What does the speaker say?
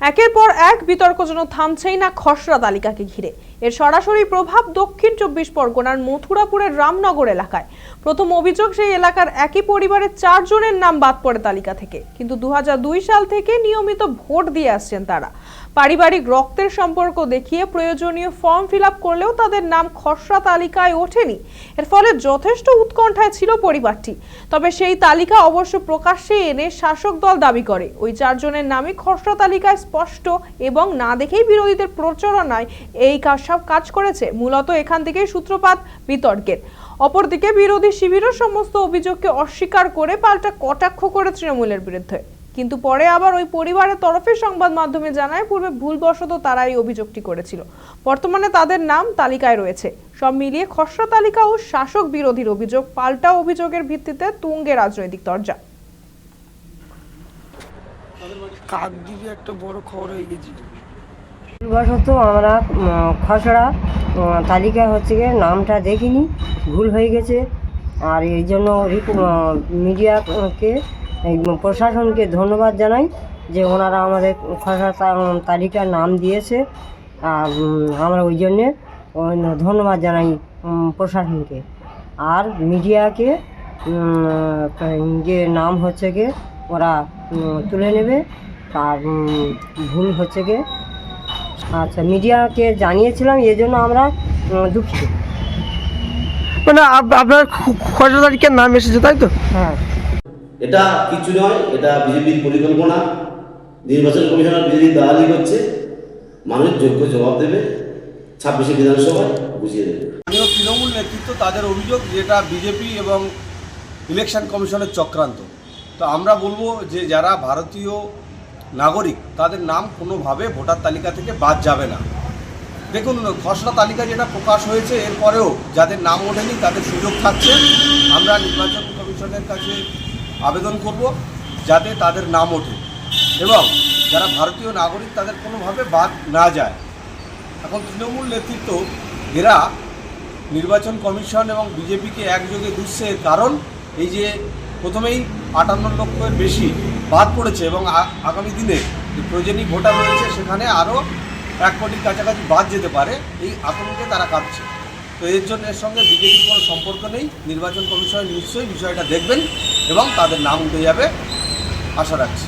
একের পর এক বিতর্ক যেন থামছেই না খসড়া তালিকাকে ঘিরে। এর সরাসরি প্রভাব দক্ষিণ চব্বিশ পরগনার মথুরাপুরের রামনগর এলাকায়। প্রথম অভিযোগ সেই এলাকার একই পরিবারের চারজনের নাম বাদ পড়ে তালিকা থেকে। কিন্তু দু হাজার দুই সাল থেকে নিয়মিত ভোট দিয়ে আসছেন তারা। পারিবারিক রক্তের সম্পর্ক দেখিয়ে প্রয়োজনীয় ফর্ম ফিল করলেও তাদের নাম খসড়া তালিকায় ওঠেনি। এর ফলে যথেষ্ট উৎকণ্ঠায় ছিল পরিবারটি। তবে সেই তালিকা অবশ্য প্রকাশ্যে এনে শাসক দল দাবি করে। ওই চারজনের নামই খসড়া তালিকায় স্পষ্ট এবং না দেখেই বিরোধীদের প্রচারণায় এই কাজ সব কাজ করেছে, মূলত এখান থেকেই সূত্রপাত বিতর্কের। অপরদিকে বিরোধী শিবিরও সমস্ত অভিযোগকে অস্বীকার করে পাল্টা কটাক্ষ করে তৃণমূলের বিরুদ্ধে। কিন্তু পরে আবার ওই পরিবারের তরফে সংবাদ মাধ্যমে জানায়, পূর্বে ভুলবশত তারা এই অভিযোগটি করেছিল। বর্তমানে তাদের নাম তালিকায় রয়েছে। সব মিলিয়ে খসড়া তালিকা ও শাসক বিরোধীর অভিযোগ, পাল্টা অভিযোগের ভিত্তিতে তুঙ্গে রাজনৈতিক তরজা কাক একটা বড় খবর হয়ে গেছে। ভুলবশত আমরা খসড়া তালিকা হচ্ছে গিয়ে নামটা দেখিনি, ভুল হয়ে গেছে। আর এই জন্য মিডিয়াকে প্রশাসনকে ধন্যবাদ জানাই যে ওনারা আমাদের খসড়া তালিকার নাম দিয়েছে। আর আমরা ওই জন্যে ধন্যবাদ জানাই প্রশাসনকে। আর মিডিয়াকে যে নাম হচ্ছে গিয়ে ওরা তুলে নেবে। আর ভুল হচ্ছে গিয়ে আচ্ছা মিডিয়াকে জানিয়েছিলাম এই জন্য আমরা দুঃখিত। মানে আপনার খসড়া তালিকার নাম এসেছে তাই তো? হ্যাঁ। এটা কিছু নয় এটা বিজেপির পরিকল্পনা। নির্বাচন কমিশনার বিজেপি দালালি করছে মানুষ যোগ্য জবাব দেবে ছাব্বিশে বিধানসভায় বুঝিয়ে দেবে। স্থানীয় তৃণমূল নেতৃত্ব তাদের অভিযোগ যেটা বিজেপি এবং ইলেকশন কমিশনের চক্রান্ত। তো আমরা বলব যে যারা ভারতীয় নাগরিক, তাদের নাম কোনোভাবে ভোটার তালিকা থেকে বাদ যাবে না। দেখুন, খসড়া তালিকা যেটা প্রকাশ হয়েছে, এরপরেও যাদের নাম ওঠেনি, তাদের সুযোগ থাকছে। আমরা নির্বাচন কমিশনের কাছে আবেদন করব যাতে তাদের নাম ওঠে এবং যারা ভারতীয় নাগরিক, তাদের কোনোভাবে বাদ না যায়। এখন তৃণমূল নেতৃত্ব, এরা নির্বাচন কমিশন এবং বিজেপিকে একযোগে এর কারণ এই যে প্রথমেই আটান্ন লক্ষের বেশি বাদ পড়েছে এবং আগামী দিনে প্রয়োজনীয় ভোটার রয়েছে সেখানে আরও এক কোটির কাছাকাছি বাদ যেতে পারে, এই আতঙ্কে তারা কাঁপছে তো এর জন্য এর সঙ্গে বিজেপির কোনো সম্পর্ক নেই। নির্বাচন কমিশন নিশ্চয়ই বিষয়টা দেখবেন এবং তাদের নাম উঠে যাবে, আশা রাখছি।